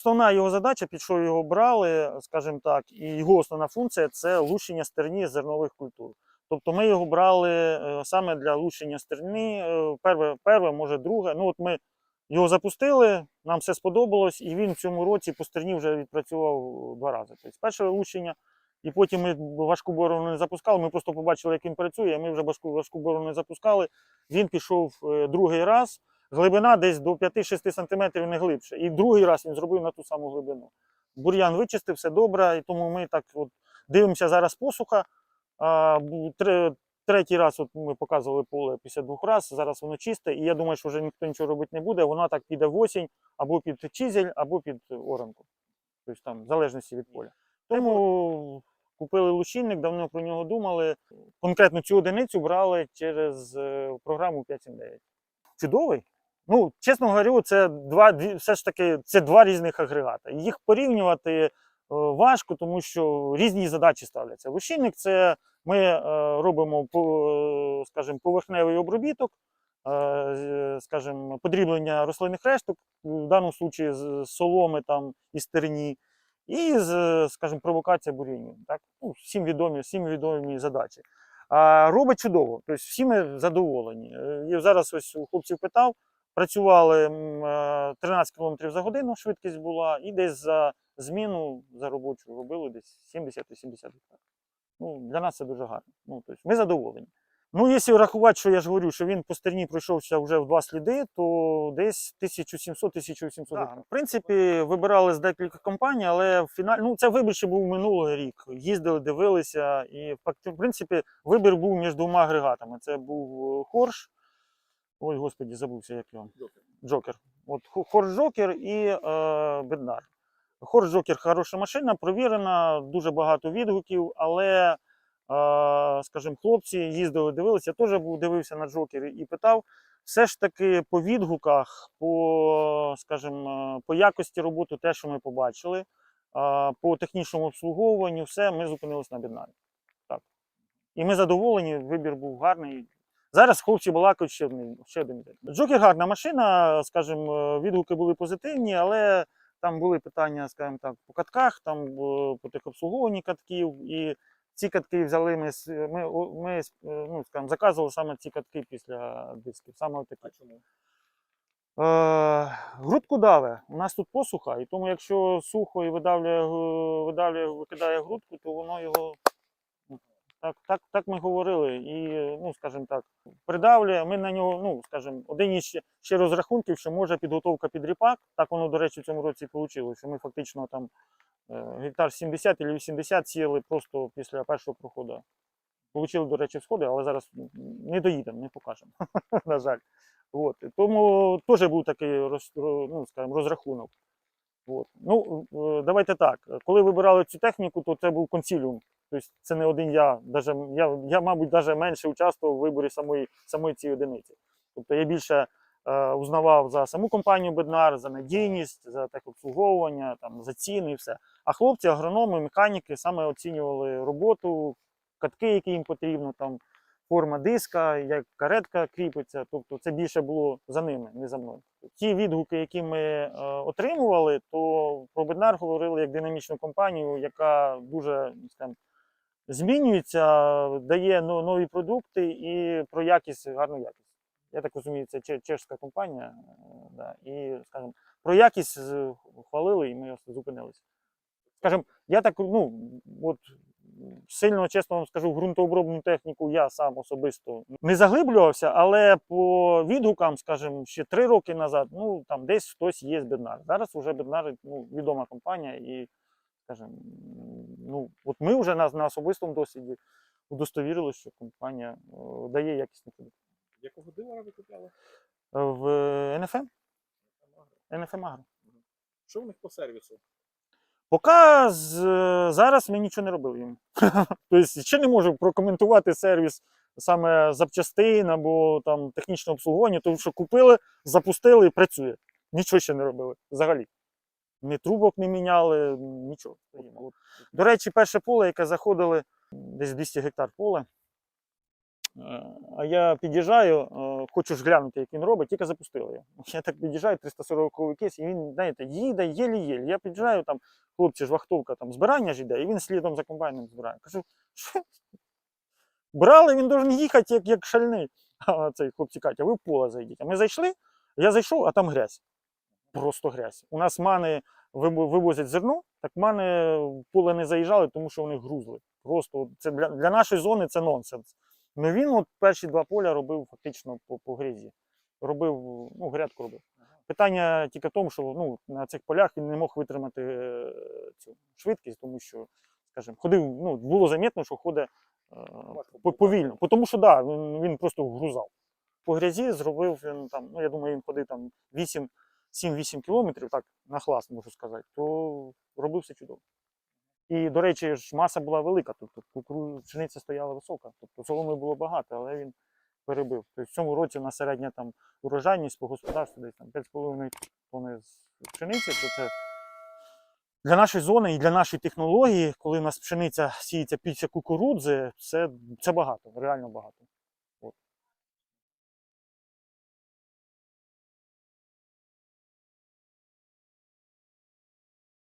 Основна його задача, під що його брали, скажімо так, і його основна функція це лущення стерні зернових культур. Тобто ми його брали е, саме для лущення стерні, е, перше, перше, може друге. Ну от ми його запустили, нам все сподобалось, і він в цьому році по стерні вже відпрацював два рази. Тобто перше лущення, і потім ми важку борону не запускали. Ми просто побачили, як він працює. Ми вже важку, важку борону не запускали. Він пішов е, другий раз. Глибина десь до 5-6 см не глибше. І другий раз він зробив на ту саму глибину. Бур'ян вичистив, все добре, і тому ми так от дивимося зараз посуха. Третій раз от ми показували поле після двох разів, зараз воно чисте, і я думаю, що вже ніхто нічого робити не буде. Воно так піде в осінь або під чизель, або під оранку. Тобто там, в залежності від поля. Тому купили лущильник, давно про нього думали. Конкретно цю одиницю брали через е, програму 579. Чудовий. Ну, чесно говорю, це два все ж таки це два різних агрегата. Їх порівнювати е, важко, тому що різні задачі ставляться. Лущильник це ми е, робимо по- скажімо, поверхневий обробіток, е, скажімо, подріблення рослинних решток, в даному випадку з соломи там і стерні, і скажімо, провокація бур'янів. Так? Ну, всім відомі, всім відомі задачі. А робить чудово, тобто всі ми задоволені. Е, І зараз ось у хлопців питав, працювали е, 13 км за годину, швидкість була, і десь за зміну за робочу робили десь 70-80 гектар. Ну, для нас це дуже гарно. Ну, тобто ми задоволені. Ну, якщо рахувати, що я ж говорю, що він по стерні пройшовся вже в два сліди, то десь 1700-1800 гектар. В принципі, вибирали з декілька компаній, але в фіналі, ну, це вибір ще був минулий рік. Їздили, дивилися, і в принципі вибір був між двома агрегатами. Це був е, Хорш. Ой, господі, забувся, як його. Джокер. От Хо- Джокер і е, Беднар. Хорш Джокер хороша машина, провірена, дуже багато відгуків, але, е, скажімо, хлопці їздили, дивилися. Я теж дивився на Джокер і питав. Все ж таки по відгуках, по, скажімо, е, по якості роботи, те, що ми побачили, е, по технічному обслуговуванню, все, ми зупинилися на Беднарі. Так. І ми задоволені, вибір був гарний. Зараз хлопці балакають ще один. Ще один. Джокер гарна машина, скажімо, відгуки були позитивні, але там були питання, скажімо так, по катках, там е, по техобслуговуванні катків. І ці катки взяли ми, ми, ми е, ну, скажімо, заказували саме ці катки після дисків. Саме такі. А чому? Е, грудку даве. У нас тут посуха, і тому якщо сухо і видавлює, видавлює, викидає грудку, то воно його. Так, так, так ми говорили. І, ну, скажімо так, придавлює. Ми на нього, ну, скажімо, один із ще, ще розрахунків, що може підготовка під ріпак. Так воно, до речі, в цьому році вийшло, що ми фактично там е, гектар 70 чи 80 сіяли просто після першого проходу. Получили, до речі, сходи, але зараз не доїдемо, не покажемо. На жаль. От. Тому теж був такий роз, ну, скажімо, розрахунок. От. Ну, е, давайте так. Коли вибирали цю техніку, то це був консиліум. Тобто це не один я. Даже, я, я, мабуть, навіть менше участвував в виборі самої, самої цієї одиниці. Тобто я більше е, узнавав за саму компанію Беднар, за надійність, за техобслуговування, там, за ціни і все. А хлопці, агрономи, механіки саме оцінювали роботу, катки, які їм потрібно, там, форма диска, як каретка кріпиться. Тобто це більше було за ними, не за мною. Ті відгуки, які ми е, отримували, то про Беднар говорили як динамічну компанію, яка дуже скажімо, змінюється, дає нові продукти і про якість, гарну якість. Я так розумію, це чешська компанія. е, Да, і, скажімо, про якість хвалили, і ми зупинилися. Скажімо, я так, ну, от сильно чесно вам скажу, ґрунтообробну техніку я сам особисто не заглиблювався, але по відгукам, скажімо, ще три роки назад, ну там десь хтось є з Беднар. Зараз вже Беднар ну, відома компанія, і, скажімо, ну, от ми вже на, на особистому досвіді удостовірили, що компанія е, дає якісні продукти. Якого дилера ви купляли? Е, В НФМ? НФМ Агро. Що в них по сервісу? Поки з, зараз ми нічого не робили їм. тобто ще не можу прокоментувати сервіс саме запчастин або там технічне обслуговування, тому що купили, запустили і працює. Нічого ще не робили взагалі. Ні трубок не міняли, нічого. До речі, перше поле, яке заходили, десь 200 гектар поле. Е, А я під'їжджаю, е, хочу ж глянути, як він робить, тільки запустили його. Я так під'їжджаю, 340 кейс, і він, знаєте, їде, єлі-єлі. Я під'їжджаю, там, хлопці ж вахтовка, там збирання ж іде, і він слідом за комбайном збирає. Кажу, що? Брали, він должен їхати, як, як шальний. А цей хлопці Катя, ви в поле зайдіть. А ми зайшли, я зайшов, а там грязь. Просто грязь. У нас мани вивозять зерно, так мани поле не заїжджали, тому що вони грузли. Просто це для, для нашої зони це нонсенс. Ну він от перші два поля робив фактично по, по грізі. Робив, ну, грядку робив. Питання тільки в тому, що ну, на цих полях він не мог витримати е, цю швидкість, тому що, скажімо, ходив, ну, було замітно, що ходить е, повільно. Тому що да, він, він просто грузав. По грязі зробив він там, ну я думаю, він ходив там 8, 7-8 кілометрів, так, на хласт можу сказати, то робив все чудово. І, до речі, ж маса була велика, тобто пшениця стояла висока, тобто соломи було багато, але він перебив. Тобто в цьому році на середня там урожайність по господарству десь там 5,5 тонни пшениці, то це для нашої зони і для нашої технології, коли у нас пшениця сіється після кукурудзи, це, це багато, реально багато.